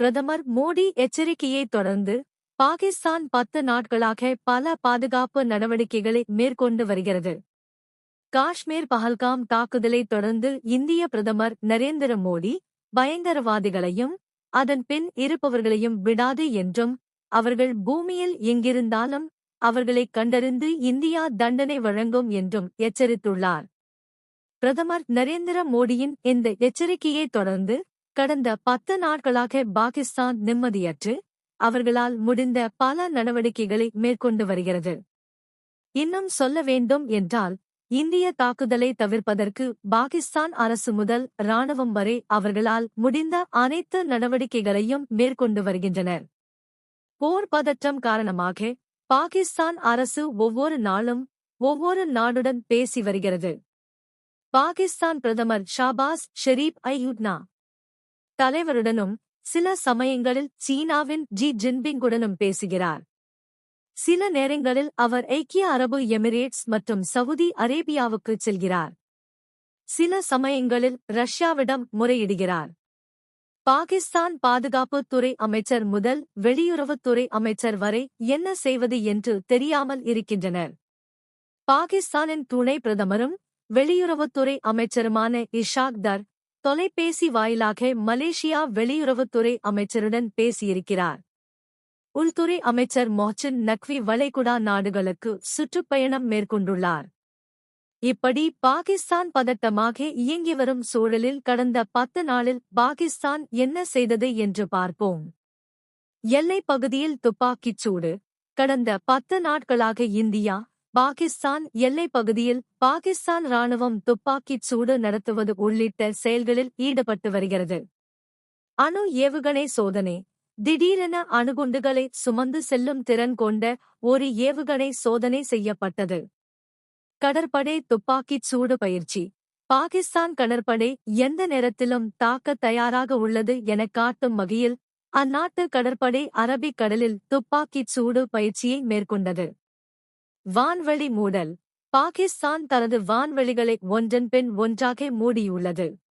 பிரதமர் மோடி எச்சரிக்கையைத் தொடர்ந்து பாகிஸ்தான் பத்து நாட்களாக பல பாதுகாப்பு நடவடிக்கைகளை மேற்கொண்டு வருகிறது. காஷ்மீர் பஹல்காம் தாக்குதலைத் தொடர்ந்து இந்திய பிரதமர் நரேந்திர மோடி பயங்கரவாதிகளையும் அதன் பின் இருப்பவர்களையும் விடாது என்றும் அவர்கள் பூமியில் எங்கிருந்தாலும் அவர்களை கண்டறிந்து இந்தியா தண்டனை வழங்கும் என்றும் எச்சரித்துள்ளார். பிரதமர் நரேந்திர மோடியின் இந்த எச்சரிக்கையைத் தொடர்ந்து கடந்த பத்து நாட்களாக பாகிஸ்தான் நிம்மதியற்று அவர்களால் முடிந்த பல நடவடிக்கைகளை மேற்கொண்டு வருகிறது. இன்னும் சொல்ல வேண்டும் என்றால் இந்திய தாக்குதலை தவிர்ப்பதற்கு பாகிஸ்தான் அரசு முதல் இராணுவம் வரை அவர்களால் முடிந்த அனைத்து நடவடிக்கைகளையும் மேற்கொண்டு வருகின்றனர். போர் பதற்றம் காரணமாக பாகிஸ்தான் அரசு ஒவ்வொரு நாளும் ஒவ்வொரு நாடுடன் பேசி வருகிறது. பாகிஸ்தான் பிரதமர் ஷாபாஸ் ஷெரீப் ஐயுட்னா தலைவருடனும் சில சமயங்களில் சீனாவின் ஜி ஜின்பிங்குடனும் பேசுகிறார். சில நேரங்களில் அவர் ஐக்கிய அரபு எமிரேட்ஸ் மற்றும் சவுதி அரேபியாவுக்கு செல்கிறார். சில சமயங்களில் ரஷ்யாவிடம் முறையிடுகிறார். பாகிஸ்தான் பாதுகாப்புத்துறை அமைச்சர் முதல் வெளியுறவுத்துறை அமைச்சர் வரை என்ன செய்வது என்று தெரியாமல் இருக்கின்றனர். பாகிஸ்தானின் துணை பிரதமரும் வெளியுறவுத்துறை அமைச்சருமான இஷாக் தர் தொலைபேசி வாயிலாக மலேசியா வெளியுறவுத்துறை அமைச்சருடன் பேசியிருக்கிறார். உள்துறை அமைச்சர் மொஹின் நக்வி வளைகுடா நாடுகளுக்கு சுற்றுப்பயணம் மேற்கொண்டுள்ளார். இப்படி பாகிஸ்தான் பதட்டமாக இயங்கி வரும் சூழலில் கடந்த பத்து நாளில் பாகிஸ்தான் என்ன செய்தது என்று பார்ப்போம். எல்லைப் பகுதியில் துப்பாக்கிச் சூடு கடந்த பத்து நாட்களாக இந்தியா பாகிஸ்தான் எல்லைப் பகுதியில் பாகிஸ்தான் ராணுவம் துப்பாக்கிச் சூடு நடத்துவது உள்ளிட்ட செயல்களில் ஈடுபட்டு வருகிறது. அணு ஏவுகணை சோதனை. திடீரென அணுகுண்டுகளை சுமந்து செல்லும் திறன் கொண்ட ஒரு ஏவுகணை சோதனை செய்யப்பட்டது. கடற்படை துப்பாக்கிச் சூடு பயிற்சி. பாகிஸ்தான் கடற்படை எந்த நேரத்திலும் தாக்க தயாராக உள்ளது என காட்டும் வகையில் அந்நாட்டு கடற்படை அரபிக் கடலில் துப்பாக்கிச் சூடு பயிற்சியை மேற்கொண்டது. வான்வெளி மூடல். பாகிஸ்தான் தனது வான்வெளிகளை ஒன்றன் பின் ஒன்றாக மூடியுள்ளது.